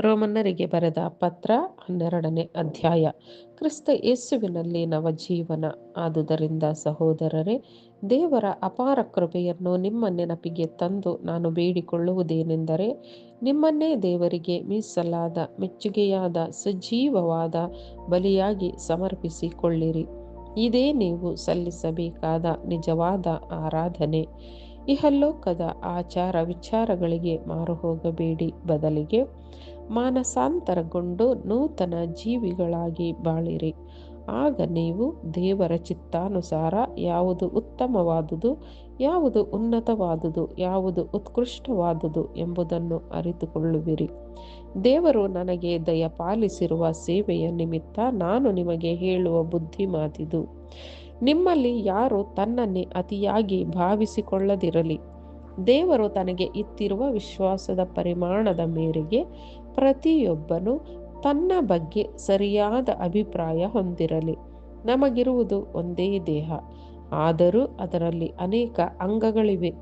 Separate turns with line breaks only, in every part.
ರೋಮನ್ನರಿಗೆ ಬರೆದ ಪತ್ರ ಹನ್ನೆರಡನೇ ಅಧ್ಯಾಯ. ಕ್ರಿಸ್ತ ಯೇಸುವಿನಲ್ಲಿ ನವಜೀವನ ಆದುದರಿಂದ ಸಹೋದರರೇ, ದೇವರ ಅಪಾರ ಕೃಪೆಯನ್ನು ನಿಮ್ಮ ನೆನಪಿಗೆ ತಂದು ನಾನು ಬೇಡಿಕೊಳ್ಳುವುದೇನೆಂದರೆ, ನಿಮ್ಮನ್ನೇ ದೇವರಿಗೆ ಮೀಸಲಾದ, ಮೆಚ್ಚುಗೆಯಾದ, ಸಜೀವವಾದ ಬಲಿಯಾಗಿ ಸಮರ್ಪಿಸಿಕೊಳ್ಳಿರಿ. ಇದೇ ನೀವು ಸಲ್ಲಿಸಬೇಕಾದ ನಿಜವಾದ ಆರಾಧನೆ. ಇಹಲೋಕದ ಆಚಾರ ವಿಚಾರಗಳಿಗೆ ಮಾರು ಹೋಗಬೇಡಿ ಬದಲಿಗೆ ಮಾನಸಾಂತರಗೊಂಡು ನೂತನ ಜೀವಿಗಳಾಗಿ ಬಾಳಿರಿ. ಆಗ ನೀವು ದೇವರ ಚಿತ್ತಾನುಸಾರ ಯಾವುದು ಉತ್ತಮವಾದುದು, ಯಾವುದು ಉನ್ನತವಾದುದು, ಯಾವುದು ಉತ್ಕೃಷ್ಟವಾದುದು ಎಂಬುದನ್ನು ಅರಿತುಕೊಳ್ಳುವಿರಿ. ದೇವರು ನನಗೆ ದಯಪಾಲಿಸಿರುವ ಸೇವೆಯ ನಿಮಿತ್ತ ನಾನು ನಿಮಗೆ ಹೇಳುವ ಬುದ್ಧಿ ಮಾತಿದು. ನಿಮ್ಮಲ್ಲಿ ಯಾರು ತನ್ನನ್ನೇ ಅತಿಯಾಗಿ ಭಾವಿಸಿಕೊಳ್ಳದಿರಲಿ. ದೇವರು ತನಗೆ ಇತ್ತಿರುವ ವಿಶ್ವಾಸದ ಪರಿಮಾಣದ ಮೇರೆಗೆ ಪ್ರತಿಯೊಬ್ಬನು ತನ್ನ ಬಗ್ಗೆ ಸರಿಯಾದ ಅಭಿಪ್ರಾಯ ಹೊಂದಿರಲಿ. ನಮಗಿರುವುದು ಒಂದೇ ದೇಹ. ಆದರೂ ಅದರಲ್ಲಿ ಅನೇಕ ಅಂಗಗಳಿವೆ.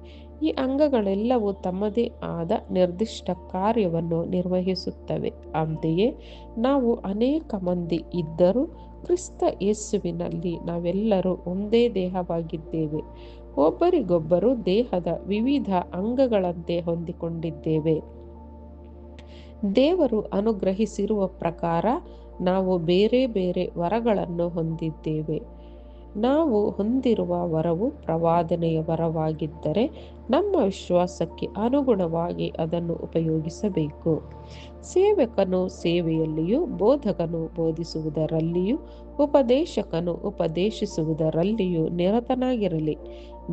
ಈ ಅಂಗಗಳೆಲ್ಲವೂ ತಮ್ಮದೇ ಆದ ನಿರ್ದಿಷ್ಟ ಕಾರ್ಯವನ್ನು ನಿರ್ವಹಿಸುತ್ತವೆ. ಅಂತೆಯೇ ನಾವು ಅನೇಕ ಮಂದಿ ಇದ್ದರೂ ಕ್ರಿಸ್ತ ಯೇಸುವಿನಲ್ಲಿ ನಾವೆಲ್ಲರೂ ಒಂದೇ ದೇಹವಾಗಿದ್ದೇವೆ. ಒಬ್ಬರಿಗೊಬ್ಬರು ದೇಹದ ವಿವಿಧ ಅಂಗಗಳಂತೆ ಹೊಂದಿಕೊಂಡಿದ್ದೇವೆ. ದೇವರು ಅನುಗ್ರಹಿಸಿರುವ ಪ್ರಕಾರ ನಾವು ಬೇರೆ ಬೇರೆ ವರಗಳನ್ನು ಹೊಂದಿದ್ದೇವೆ. ನಾವು ಹೊಂದಿರುವ ವರವು ಪ್ರವಾದನೆಯ ವರವಾಗಿದ್ದರೆ ನಮ್ಮ ವಿಶ್ವಾಸಕ್ಕೆ ಅನುಗುಣವಾಗಿ ಅದನ್ನು ಉಪಯೋಗಿಸಬೇಕು. ಸೇವಕನು ಸೇವೆಯಲ್ಲಿಯೂ ಬೋಧಕನು ಬೋಧಿಸುವುದರಲ್ಲಿಯೂ ಉಪದೇಶಕನು ಉಪದೇಶಿಸುವುದರಲ್ಲಿಯೂ ನಿರತನಾಗಿರಲಿ.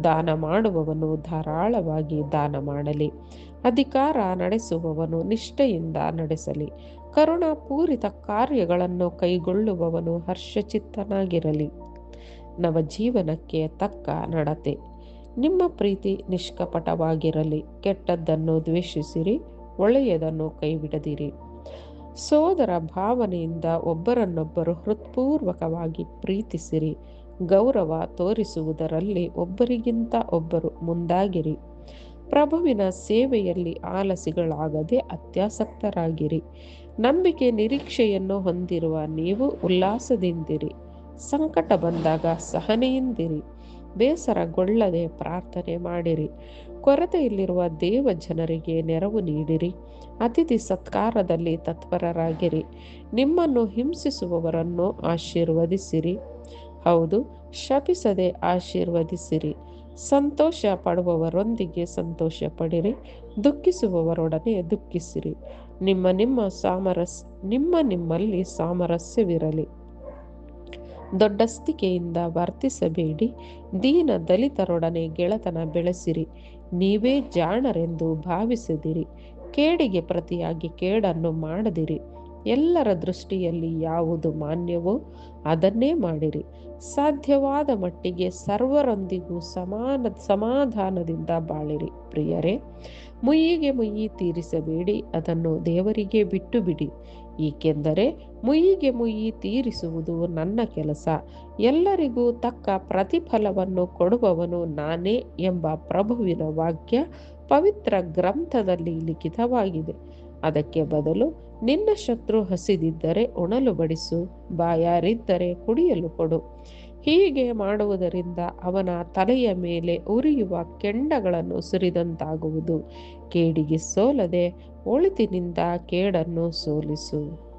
ದಾನ ಮಾಡುವವನು ಧಾರಾಳವಾಗಿ ದಾನ ಮಾಡಲಿ. ಅಧಿಕಾರ ನಡೆಸುವವನು ನಿಷ್ಠೆಯಿಂದ ನಡೆಸಲಿ. ಕರುಣಾಪೂರಿತ ಕಾರ್ಯಗಳನ್ನು ಕೈಗೊಳ್ಳುವವನು ಹರ್ಷಚಿತ್ತನಾಗಿರಲಿ. ನವಜೀವನಕ್ಕೆ ತಕ್ಕ ನಡತೆ. ನಿಮ್ಮ ಪ್ರೀತಿ ನಿಷ್ಕಪಟವಾಗಿರಲಿ. ಕೆಟ್ಟದ್ದನ್ನು ದ್ವೇಷಿಸಿರಿ, ಒಳ್ಳೆಯದನ್ನು ಕೈಬಿಡದಿರಿ. ಸೋದರ ಭಾವನೆಯಿಂದ ಒಬ್ಬರನ್ನೊಬ್ಬರು ಹೃತ್ಪೂರ್ವಕವಾಗಿ ಪ್ರೀತಿಸಿರಿ. ಗೌರವ ತೋರಿಸುವುದರಲ್ಲಿ ಒಬ್ಬರಿಗಿಂತ ಒಬ್ಬರು ಮುಂದಾಗಿರಿ. ಪ್ರಭುವಿನ ಸೇವೆಯಲ್ಲಿ ಆಲಸಿಗಳಾಗದೆ ಅತ್ಯಾಸಕ್ತರಾಗಿರಿ. ನಂಬಿಕೆ ನಿರೀಕ್ಷೆಯನ್ನು ಹೊಂದಿರುವ ನೀವು ಉಲ್ಲಾಸದಿಂದಿರಿ. ಸಂಕಟ ಬಂದಾಗ ಸಹನೆಯಿಂದಿರಿ, ಬೇಸರಗೊಳ್ಳದೆ ಪ್ರಾರ್ಥನೆ ಮಾಡಿರಿ. ಕೊರತೆಯಲ್ಲಿರುವ ದೇವ ಜನರಿಗೆ ನೆರವು ನೀಡಿರಿ. ಅತಿಥಿ ಸತ್ಕಾರದಲ್ಲಿ ತತ್ಪರರಾಗಿರಿ. ನಿಮ್ಮನ್ನು ಹಿಂಸಿಸುವವರನ್ನು ಆಶೀರ್ವದಿಸಿರಿ. ಹೌದು, ಶಪಿಸದೆ ಆಶೀರ್ವದಿಸಿರಿ. ಸಂತೋಷ ಪಡುವವರೊಂದಿಗೆ ಸಂತೋಷ ಪಡಿರಿ ದುಃಖಿಸುವವರೊಡನೆ ದುಃಖಿಸಿರಿ. ನಿಮ್ಮ ನಿಮ್ಮ ಸಾಮರಸ್, ನಿಮ್ಮ ನಿಮ್ಮಲ್ಲಿ ಸಾಮರಸ್ಯವಿರಲಿ. ದೊಡ್ಡಸ್ತಿಕೆಯಿಂದ ವರ್ತಿಸಬೇಡಿ. ದೀನ ದಲಿತರೊಡನೆ ಗೆಳತನ ಬೆಳೆಸಿರಿ. ನೀವೇ ಜಾಣರೆಂದು ಭಾವಿಸಿದಿರಿ. ಕೇಡಿಗೆ ಪ್ರತಿಯಾಗಿ ಕೇಡನ್ನು ಮಾಡದಿರಿ. ಎಲ್ಲರ ದೃಷ್ಟಿಯಲ್ಲಿ ಯಾವುದು ಮಾನ್ಯವೋ ಅದನ್ನೇ ಮಾಡಿರಿ. ಸಾಧ್ಯವಾದ ಮಟ್ಟಿಗೆ ಸರ್ವರೊಂದಿಗೂ ಸಮಾನ ಸಮಾಧಾನದಿಂದ ಬಾಳಿರಿ. ಪ್ರಿಯರೇ, ಮುಯ್ಯಿಗೆ ಮುಯ್ಯಿ ತೀರಿಸಬೇಡಿ. ಅದನ್ನು ದೇವರಿಗೆ ಬಿಟ್ಟು ಬಿಡಿ. ಏಕೆಂದರೆ ಮುಯ್ಯಿಗೆ ಮುಯ್ಯಿ ತೀರಿಸುವುದು ನನ್ನ ಕೆಲಸ. ಎಲ್ಲರಿಗೂ ತಕ್ಕ ಪ್ರತಿಫಲವನ್ನು ಕೊಡುವವನು ನಾನೇ ಎಂಬ ಪ್ರಭುವಿನ ವಾಕ್ಯ ಪವಿತ್ರ ಗ್ರಂಥದಲ್ಲಿ ಲಿಖಿತವಾಗಿದೆ. ಅದಕ್ಕೆ ಬದಲು ನಿನ್ನ ಶತ್ರು ಹಸಿದಿದ್ದರೆ ಉಣಲು ಬಡಿಸು, ಬಾಯಾರಿದ್ದರೆ ಕುಡಿಯಲು ಕೊಡು. ಹೀಗೆ ಮಾಡುವುದರಿಂದ ಅವನ ತಲೆಯ ಮೇಲೆ ಉರಿಯುವ ಕೆಂಡಗಳನ್ನು ಸುರಿದಂತಾಗುವುದು. ಕೇಡಿಗೆ ಸೋಲದೆ ಒಳಿತಿನಿಂದ ಕೇಡನ್ನು ಸೋಲಿಸು.